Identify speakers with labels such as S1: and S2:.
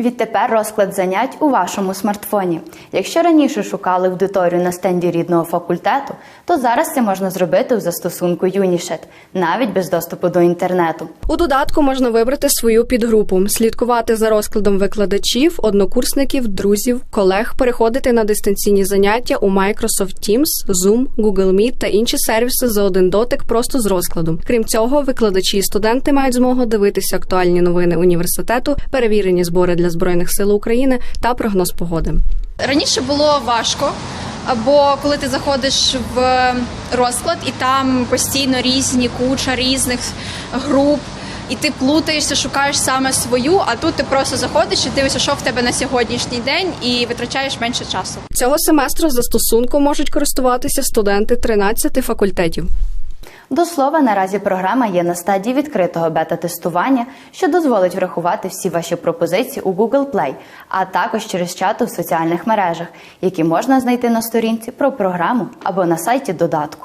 S1: Відтепер розклад занять у вашому смартфоні. Якщо раніше шукали аудиторію на стенді рідного факультету, то зараз це можна зробити у застосунку Юнішет, навіть без доступу до інтернету.
S2: У додатку можна вибрати свою підгрупу, слідкувати за розкладом викладачів, однокурсників, друзів, колег, переходити на дистанційні заняття у Microsoft Teams, Zoom, Google Meet та інші сервіси за один дотик просто з розкладом. Крім цього, викладачі і студенти мають змогу дивитися актуальні новини університету, перевірені збори для збройних сил України та прогноз погоди.
S3: Раніше було важко, або коли ти заходиш в розклад і там постійно різні куча різних груп, і ти плутаєшся, шукаєш саме свою, а тут ти просто заходиш і дивишся, що в тебе на сьогоднішній день, і витрачаєш менше часу.
S2: Цього семестру застосунком можуть користуватися студенти 13 факультетів.
S1: До слова, наразі програма є на стадії відкритого бета-тестування, що дозволить врахувати всі ваші пропозиції у Google Play, а також через чати в соціальних мережах, які можна знайти на сторінці про програму або на сайті додатку.